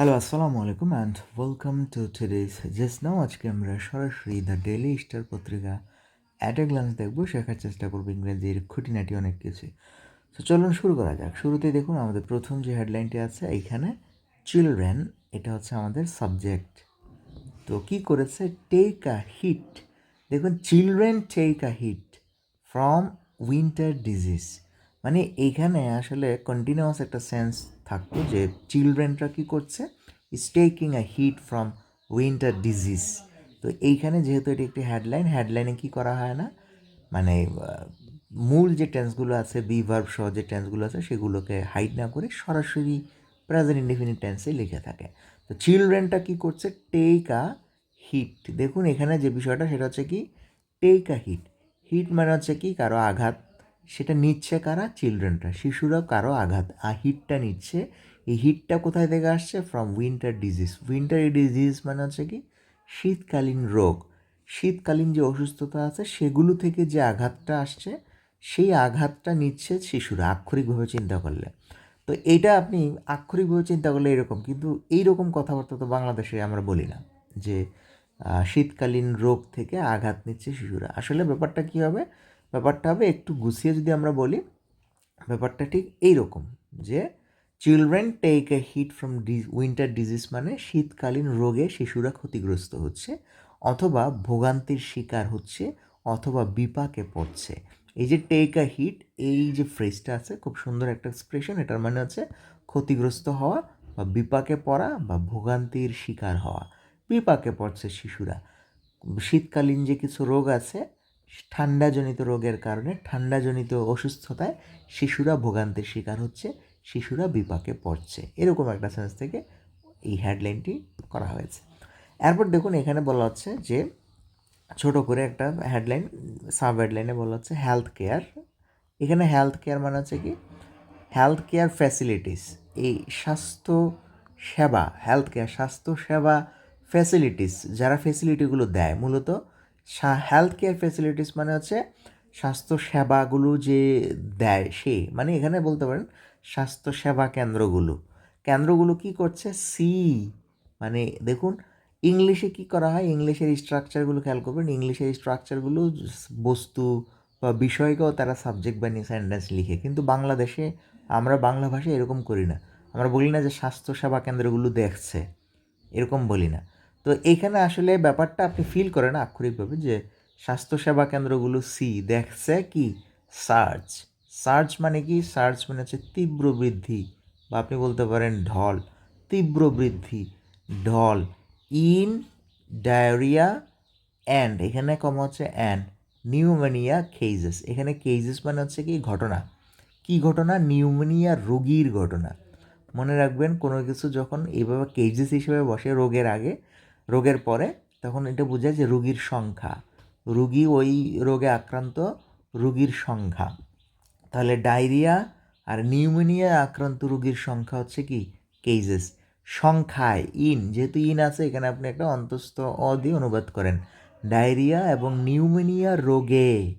Hello আসসালামু আলাইকুম and welcome to today's just now আজকে আমরা সরাসরি দ্য ডেলি স্টার পত্রিকা। অ্যাট এ গ্লান্স দেখব, শেখার চেষ্টা করব ইংরেজির খুঁটিনাটি অনেক কিছু। তো চলুন শুরু করা যাক। শুরুতে দেখুন, আমাদের প্রথম যে হেডলাইনটি আছে, এইখানে চিলড্রেন এটা হচ্ছে আমাদের সাবজেক্ট তো কি করেছে? টেক আ হিট দেখুন children take a hit from winter disease মানে এইখানে আসলে কন্টিনিউয়াস একটা সেন্স থাকতো যে চিলড্রেনরা কী করছে? Is taking a hit from winter disease তো এইখানে যেহেতু এটি একটি হেডলাইন হেডলাইনে কী করা হয় না? মানে মূল যে টেন্সগুলো আছে বি ভার্ব সহ যে টেন্সগুলো আছে, সেগুলোকে হাইড না করে সরাসরি প্রেজেন্ট ইনডিফিনিট টেন্সে লিখে থাকে। তো চিলড্রেনটা কী করছে? টেক আ হিট দেখুন এখানে যে বিষয়টা, সেটা হচ্ছে কি? টেক আ হিট হিট মানে হচ্ছে কি? কারও আঘাত সেটা নিচ্ছে কারা? চিলড্রেনরা শিশুরা কারও আঘাত। আর হিটটা নিচ্ছে। এই হিটটা কোথায় থেকে আসছে? From winter disease winter disease মানে হচ্ছে কি? শীতকালীন রোগ। শীতকালীন যে অসুস্থতা আছে, সেগুলো থেকে যে আঘাতটা আসছে, সেই আঘাতটা নিচ্ছে শিশুরা আক্ষরিকভাবে চিন্তা করলে। তো এটা আপনি আক্ষরিকভাবে চিন্তা করলে এরকম। কিন্তু এইরকম কথাবার্তা তো বাংলাদেশে আমরা বলি না যে শীতকালীন রোগ থেকে আঘাত নিচ্ছে শিশুরা। আসলে ব্যাপারটা কী হবে? ব্যাপারটা হবে, একটু গুছিয়ে যদি আমরা বলি, ব্যাপারটা ঠিক এইরকম যে children take a hit from winter disease মানে শীতকালীন রোগে শিশুরা ক্ষতিগ্রস্ত হচ্ছে অথবা ভোগান্তির শিকার হচ্ছে অথবা বিপাকে পড়ছে। এই যে টেক আ হিট এই যে ফ্রেজটা আছে, খুব সুন্দর একটা এক্সপ্রেশন এটার মানে হচ্ছে ক্ষতিগ্রস্ত হওয়া বা বিপাকে পড়া বা ভোগান্তির শিকার হওয়া, বিপাকে পড়ছে শিশুরা। শীতকালীন যে কিছু রোগ আছে ঠান্ডাজনিত রোগের কারণে ঠান্ডাজনিত অসুস্থতায় শিশুরা ভোগান্তির শিকার হচ্ছে, শিশুরা বিপাকে পড়ছে। এরকম একটা সেন্স থেকে এই হেডলাইনটি করা হয়েছে। এরপর দেখুন, এখানে বলা হচ্ছে যে, ছোট করে একটা হেডলাইন সাব হেডলাইনে বলা হচ্ছে হেলথ কেয়ার এখানে হেলথ কেয়ার মানে হচ্ছে কি? হেলথ কেয়ার ফ্যাসিলিটিস এই স্বাস্থ্য সেবা হেলথ কেয়ার স্বাস্থ্য সেবা ফ্যাসিলিটিস যারা ফ্যাসিলিটিগুলো দেয়, মূলত হেলথ কেয়ার ফেসিলিটিস মানে হচ্ছে স্বাস্থ্য সেবাগুলো যে দেয়, সে মানে এখানে বলতে পারেন স্বাস্থ্য সেবা কেন্দ্রগুলো। কেন্দ্রগুলো কি করছে? সি মানে দেখুন ইংলিশে কি করা হয়? ইংলিশের স্ট্রাকচারগুলো খেয়াল করবেন। ইংলিশের স্ট্রাকচারগুলো বস্তু বা বিষয়কেও তারা সাবজেক্ট বানিয়ে সেন্টেন্স লিখে। কিন্তু বাংলাদেশে আমরা বাংলা ভাষায় এরকম করি না। আমরা বলি না যে স্বাস্থ্য সেবা কেন্দ্রগুলো দেখছে। এরকম বলি না। তো এখানে আসলে ব্যাপারটা আপনি ফিল করেন আক্ষরিকভাবে যে স্বাস্থ্যসেবা কেন্দ্রগুলো সি দেখছে কি? সার্চ সার্চ মানে কি? সার্চ মানে হচ্ছে তীব্র বৃদ্ধি বা আপনি বলতে পারেন ঢল। তীব্র বৃদ্ধি, ঢল ইন ডায়রিয়া অ্যান্ড এখানে কম হচ্ছে অ্যান্ড নিউমোনিয়া কেজেস এখানে কেজেস মানে হচ্ছে কি? ঘটনা। কি ঘটনা? নিউমোনিয়া রোগীর ঘটনা। মনে রাখবেন কোনো কিছু যখন এইভাবে কেজেস হিসেবে বসে রোগের আগে রোগের পরে তখন এটা বোঝায় যে রোগীর সংখ্যা। রুগী ওই রোগে আক্রান্ত, রুগীর সংখ্যা। তাহলে ডায়রিয়া আর নিউমোনিয়া আক্রান্ত রোগীর সংখ্যা হচ্ছে কি? কেজেস সংখ্যায়, ইন, যেহেতু ইন আছে, এখানে আপনি একটা অন্তস্থ অ দিয়ে অনুবাদ করেন। ডায়রিয়া এবং নিউমোনিয়া রোগে।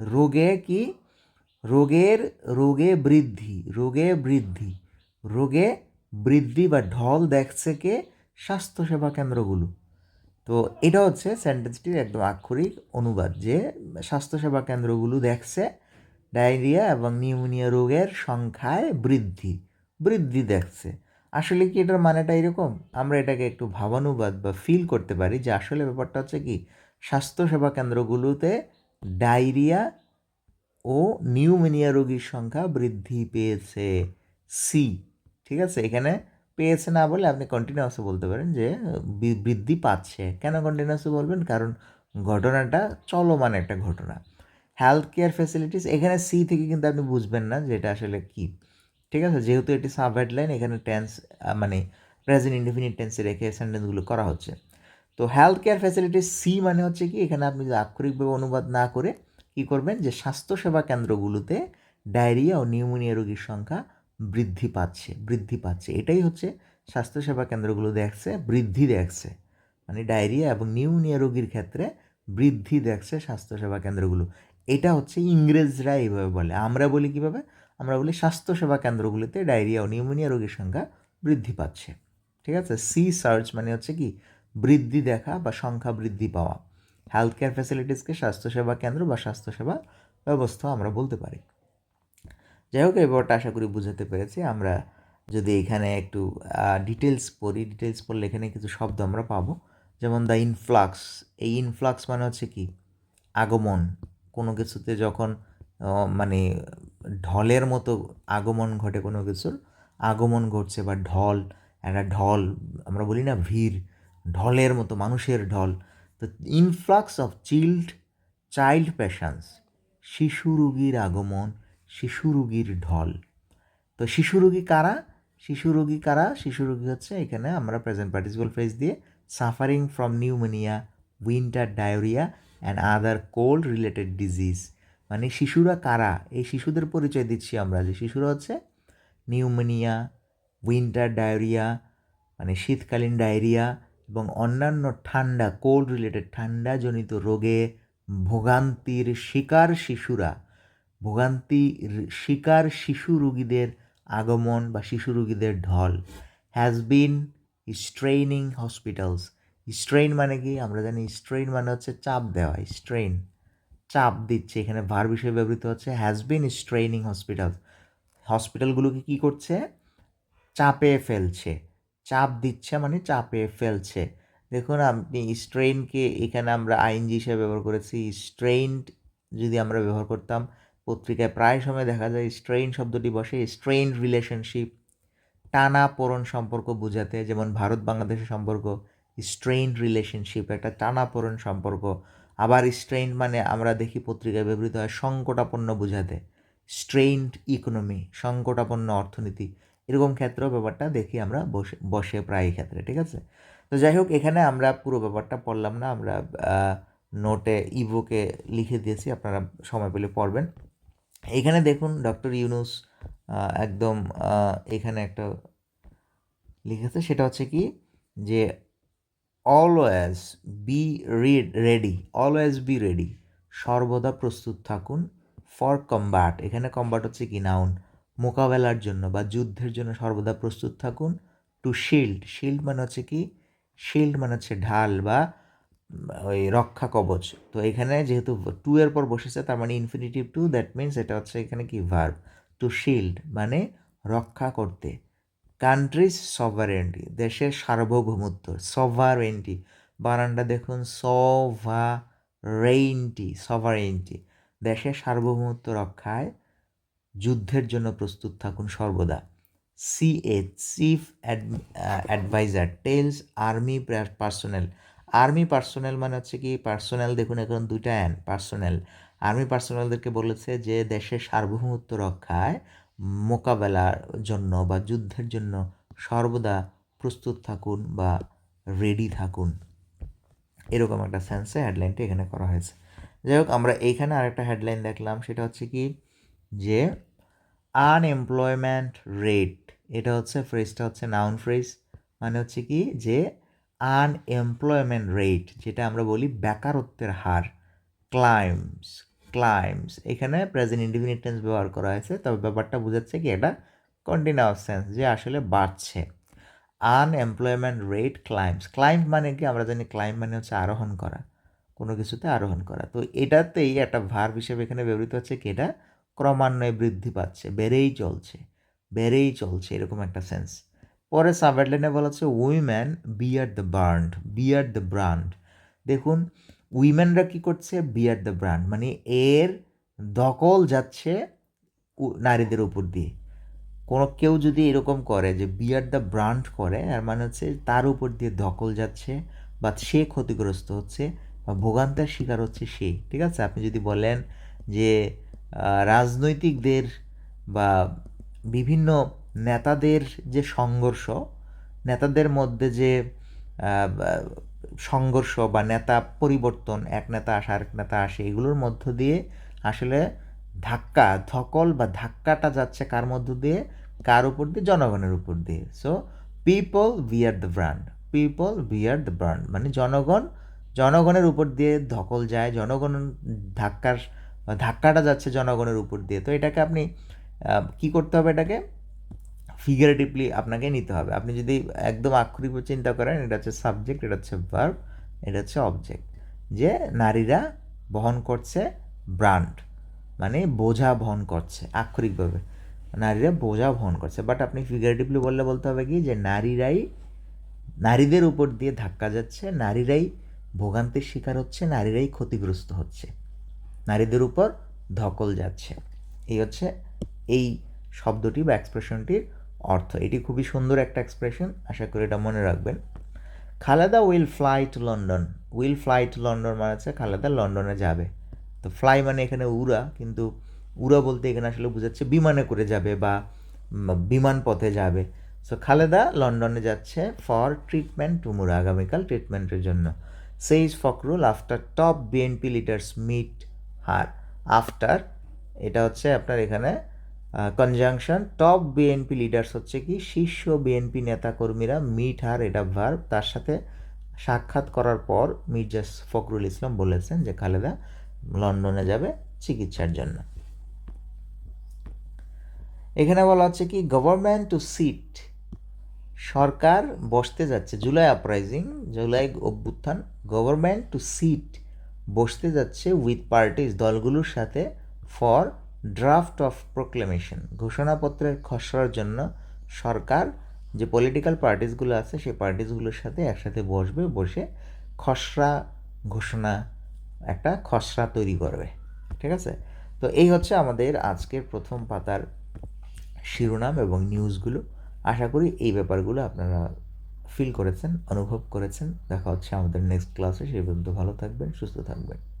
রোগে কি? রোগের, রোগে বৃদ্ধি রোগে বৃদ্ধি। রোগে বৃদ্ধি বা ঢল দেখছে কে? স্বাস্থ্যসেবা কেন্দ্রগুলো। তো এটা হচ্ছে সেন্টেন্সটির একদম আক্ষরিক অনুবাদ যে, স্বাস্থ্যসেবা কেন্দ্রগুলো দেখছে ডায়রিয়া এবং নিউমোনিয়া রোগের সংখ্যায় বৃদ্ধি বৃদ্ধি দেখছে। আসলে কি এটার মানেটা এরকম? আমরা এটাকে একটু ভাবানুবাদ বা ফিল করতে পারি যে আসলে ব্যাপারটা হচ্ছে কি, স্বাস্থ্যসেবা কেন্দ্রগুলোতে ডায়রিয়া ও নিউমোনিয়া রোগীর সংখ্যা বৃদ্ধি পেয়েছে সি ঠিক আছে? এখানে পেয়েছে না বলে আপনি কন্টিনিউয়াসে বলতে পারেন যে বৃদ্ধি পাচ্ছে। কেন কন্টিনিউয়াসে বলবেন? কারণ ঘটনাটা চলমান একটা ঘটনা। হেলথ কেয়ার ফ্যাসিলিটিস এখানে সি থেকে কিন্তু আপনি বুঝবেন না যে এটা আসলে কি। ঠিক আছে? যেহেতু এটি সাব হেডলাইন এখানে টেন্স মানে প্রেজেন্ট ইনডিফিনিট টেন্সে রেখে সেন্টেন্সগুলো করা হচ্ছে। তো হেলথ কেয়ার ফ্যাসিলিটিস সি মানে হচ্ছে কি? এখানে আপনি যদি আক্ষরিকভাবে অনুবাদ না করে কি করবেন? যে স্বাস্থ্যসেবা কেন্দ্রগুলোতে ডায়রিয়া ও নিউমোনিয়া রোগীর সংখ্যা বৃদ্ধি পাচ্ছে বৃদ্ধি পাচ্ছে। এটাই হচ্ছে স্বাস্থ্যসেবা কেন্দ্রগুলো দেখছে, বৃদ্ধি দেখছে। মানে ডায়রিয়া এবং নিউমোনিয়া রোগীর ক্ষেত্রে বৃদ্ধি দেখছে স্বাস্থ্যসেবা কেন্দ্রগুলো। এটা হচ্ছে ইংরেজরা এইভাবে বলে। আমরা বলি কীভাবে? আমরা বলি স্বাস্থ্যসেবা কেন্দ্রগুলিতে ডায়রিয়া ও নিউমোনিয়া রোগীর সংখ্যা বৃদ্ধি পাচ্ছে। ঠিক আছে? সি সার্চ মানে হচ্ছে কি? বৃদ্ধি দেখা বা সংখ্যা বৃদ্ধি পাওয়া। হেলথ কেয়ার ফ্যাসিলিটিসকে স্বাস্থ্যসেবা কেন্দ্র বা স্বাস্থ্যসেবা ব্যবস্থা আমরা বলতে পারি। যাই হোক এই ব্যাপারটা আশা করি বুঝাতে পেরেছি। আমরা যদি এখানে একটু ডিটেলস পড়ি ডিটেলস পড়লে এখানে কিছু শব্দ আমরা পাবো। যেমন দ্য ইনফ্লাক্স এই ইনফ্লাক্স মানে হচ্ছে কি? আগমন। কোনো কিছুতে যখন মানে ঢলের মতো আগমন ঘটে কোনো কিছুর, আগমন ঘটছে বা ঢল, একটা ঢল, আমরা বলি না ভিড়, ঢলের মতো, মানুষের ঢল। তো influx of child child patients শিশু রুগীর আগমন শিশু রুগীর ঢল। তো শিশু রুগী কারা? শিশু রোগী কারা? শিশু রোগী হচ্ছে এখানে আমরা প্রেজেন্ট পার্টিসিপাল ফ্রেজ দিয়ে suffering from pneumonia winter diarrhoea and other cold related disease মানে শিশুরা কারা? এই শিশুদের পরিচয় দিচ্ছি আমরা যে শিশুরা হচ্ছে নিউমোনিয়া উইন্টার ডায়রিয়া মানে শীতকালীন ডায়রিয়া এবং অন্যান্য ঠান্ডা কোল্ড রিলেটেড ঠান্ডাজনিত রোগে ভোগান্তির শিকার শিশুরা। ভোগান্তি শিকার শিশু রোগীদের আগমন বা শিশু রোগীদের ঢল has been straining hospitals strain মানে কি? আমরা জানি স্ট্রেইন মানে হচ্ছে চাপ দেওয়া স্ট্রেইন চাপ দিচ্ছে, এখানে ভার বিষয়ে ব্যবহৃত হচ্ছে হ্যাজ বিন স্ট্রেইনিং হসপিটাল হসপিটালগুলোকে কী করছে? চাপে ফেলছে। চাপ দিচ্ছে মানে চাপে ফেলছে। দেখুন, আপনি স্ট্রেইনকে এখানে আমরা আইনজি হিসেবে ব্যবহার করেছি। স্ট্রেইনড যদি আমরা ব্যবহার করতাম পত্রিকায় প্রায় সময় দেখা যায় স্ট্রেইন শব্দটি বসে, স্ট্রেইন রিলেশনশিপ, টানা পরণ সম্পর্ক বোঝাতে, যেমন ভারত বাংলাদেশের সম্পর্ক, স্ট্রেইন রিলেশনশিপ, একটা টানা পরণ সম্পর্ক। আবার স্ট্রেইন মানে আমরা দেখি পত্রিকায় ব্যবহৃত হয় সংকটাপন্ন বোঝাতে। স্ট্রেইনড ইকোনমি, সংকটাপন্ন অর্থনীতি, এরকম ক্ষেত্রেও ব্যাপারটা দেখি আমরা বসে বসে প্রায় ক্ষেত্রে, ঠিক আছে? তো যাই হোক, এখানে আমরা পুরো ব্যাপারটা পড়লাম না, আমরা নোটে ইভোকে লিখে দিয়েছি, আপনারা সময় পেলে পড়বেন। এখানে দেখুন ডক্টর ইউনুস একদম এখানে একটা লিখেছে, সেটা হচ্ছে কি যে always be ready always be ready সর্বদা প্রস্তুত থাকুন ফর কম্বাট এখানে কম্বাট হচ্ছে কি নাউন মোকাবেলার জন্য বা যুদ্ধের জন্য সর্বদা প্রস্তুত থাকুন টু শিল্ড শিল্ড মানে হচ্ছে কি শিল্ড মানে হচ্ছে ঢাল বা ওই রক্ষা কবচ। তো এখানে যেহেতু টু এর পর বসেছে, তার মানে ইনফিনিটিভ টু দ্যাট মিনস এটা হচ্ছে এখানে কি ভার্ব টু শিল্ড মানে রক্ষা করতে। কান্ট্রিজ সভারেন্টি দেশের সার্বভৌমত্ব সভারেন্টি বারান্ডা দেখুন সভা রেইনটি সভারেন্টি দেশের সার্বভৌমত্ব রক্ষায় যুদ্ধের জন্য প্রস্তুত থাকুন সর্বদা। C A chief adviser tells army personnel army personnel মানে হচ্ছে কি পার্সোনাল দেখুন এখন দুটা অ্যান পার্সোনাল আর্মি পার্সোনালদেরকে বলেছে যে দেশের সার্বভৌমত্ব রক্ষায় মোকাবেলার জন্য বা যুদ্ধের জন্য সর্বদা প্রস্তুত থাকুন বা রেডি থাকুন। এরকম একটা সেন্সে হেডলাইনটা এখানে করা হয়েছে। যাই হোক আমরা এইখানে আরেকটা হেডলাইন দেখলাম, সেটা হচ্ছে কি যে আনএমপ্লয়মেন্ট রেট এটা হচ্ছে ফ্রেজটা হচ্ছে নাউন ফ্রেজ মানে হচ্ছে কি যে আনএমপ্লয়মেন্ট রেট যেটা আমরা বলি বেকারত্বের হার ক্লাইমস ক্লাইমস এখানে প্রেজেন্ট ইন্ডিফিনিট টেন্স ব্যবহার করা হয়েছে, তবে ব্যাপারটা বোঝাচ্ছে কি এটা কন্টিনিউয়াস সেন্স যে আসলে বাড়ছে। আনএমপ্লয়মেন্ট রেট ক্লাইমস ক্লাইম মানে কি? আমরা জানি ক্লাইম মানে হচ্ছে আরোহণ করা, কোনো কিছুতে আরোহণ করা। তো এটাতেই একটা ভার হিসেবে এখানে ব্যবহৃত হচ্ছে কি? এটা ক্রমান্বয়ে বৃদ্ধি পাচ্ছে, বেড়েই চলছে বেড়েই চলছে, এরকম একটা সেন্স পরে সাবহেডলাইনে বলা হচ্ছে women bear the brunt bear the brunt দেখুন উইম্যানরা কী করছে? বিয়ার দ্য ব্র্যান্ড মানে এর দখল যাচ্ছে নারীদের উপর দিয়ে। কোনো, কেউ যদি এরকম করে যে বিয়ার দ্য ব্রান্ড করে আর মানে হচ্ছে তার উপর দিয়ে দখল যাচ্ছে বা সে ক্ষতিগ্রস্ত হচ্ছে বা ভোগান্তার শিকার হচ্ছে সে। ঠিক আছে? আপনি যদি বলেন যে রাজনৈতিকদের বা বিভিন্ন নেতাদের যে সংঘর্ষ, নেতাদের মধ্যে যে সংঘর্ষ বা নেতা পরিবর্তন, এক নেতা আসে, আরেক নেতা আসে, এগুলোর মধ্য দিয়ে আসলে ধাক্কা, ধকল বা ধাক্কাটা যাচ্ছে কার মধ্য দিয়ে? কার উপর দিয়ে? জনগণের উপর দিয়ে। So people bear the brunt people bear the brunt মানে জনগণ, জনগণের উপর দিয়ে ধকল যায়, জনগণ ধাক্কার, ধাক্কাটা যাচ্ছে জনগণের উপর দিয়ে। তো এটাকে আপনি কি করতে হবে এটাকে? ফিগারেটিভলি আপনাকে নিতে হবে। আপনি যদি একদম আক্ষরিক চিন্তা করেন, এটা হচ্ছে সাবজেক্ট এটা হচ্ছে ভার্ব এটা হচ্ছে অবজেক্ট যে নারীরা বহন করছে ব্রান্ড মানে বোঝা বহন করছে, আক্ষরিকভাবে। নারীরা বোঝা বহন করছে বাট আপনি ফিগারেটিভলি বললে বলতে হবে কি? যে নারীরাই, নারীদের উপর দিয়ে ধাক্কা যাচ্ছে, নারীরাই ভোগান্তির শিকার হচ্ছে, নারীরাই ক্ষতিগ্রস্ত হচ্ছে, নারীদের উপর ধকল যাচ্ছে। এই হচ্ছে এই শব্দটি বা এক্সপ্রেশনটির অর্থ। এটি খুবই সুন্দর একটা এক্সপ্রেশন আশা করি এটা মনে রাখবেন। Khaleda will fly to London will fly to London মানে হচ্ছে খালেদা লন্ডনে যাবে। তো ফ্লাই মানে এখানে উড়া, কিন্তু উড়া বলতে এখানে আসলে বোঝাচ্ছে বিমানে করে যাবে বা বিমান পথে যাবে। সো খালেদা লন্ডনে যাচ্ছে ফর ট্রিটমেন্ট টুমুর আগামীকাল ট্রিটমেন্টের জন্য। Says Fakhrul after top BNP leaders meet her after এটা হচ্ছে আপনার এখানে কনজাংশন টপ বিএনপি লিডার্স হচ্ছে কি, শীর্ষ বিএনপি নেতাকর্মীরা মিট হার, এটা ভার্ব তার সাথে সাক্ষাৎ করার পর মির্জা ফখরুল ইসলাম বলেছেন যে খালেদা লন্ডনে যাবে চিকিৎসার জন্য। এখানে বলা হচ্ছে কি গভর্নমেন্ট টু সিট সরকার বসতে যাচ্ছে, জুলাই আপরাইজিং জুলাই অভ্যুত্থান গভর্নমেন্ট টু সিট বসতে যাচ্ছে উইথ পার্টিস দলগুলোর সাথে ফর ড্রাফট অফ প্রোক্লেমেশন, ঘোষণাপত্রের খসড়ার জন্য সরকার যে পলিটিক্যাল পার্টিসগুলো আছে, সেই পার্টিসগুলোর সাথে একসাথে বসবে, বসে খসড়া ঘোষণা, একটা খসড়া তৈরি করবে। ঠিক আছে? তো এই হচ্ছে আমাদের আজকের প্রথম পাতার শিরোনাম এবং নিউজগুলো আশা করি এই ব্যাপারগুলো আপনারা ফিল করেছেন, অনুভব করেছেন। দেখা হচ্ছে আমাদের নেক্সট ক্লাসে সেই পর্যন্ত ভালো থাকবেন, সুস্থ থাকবেন।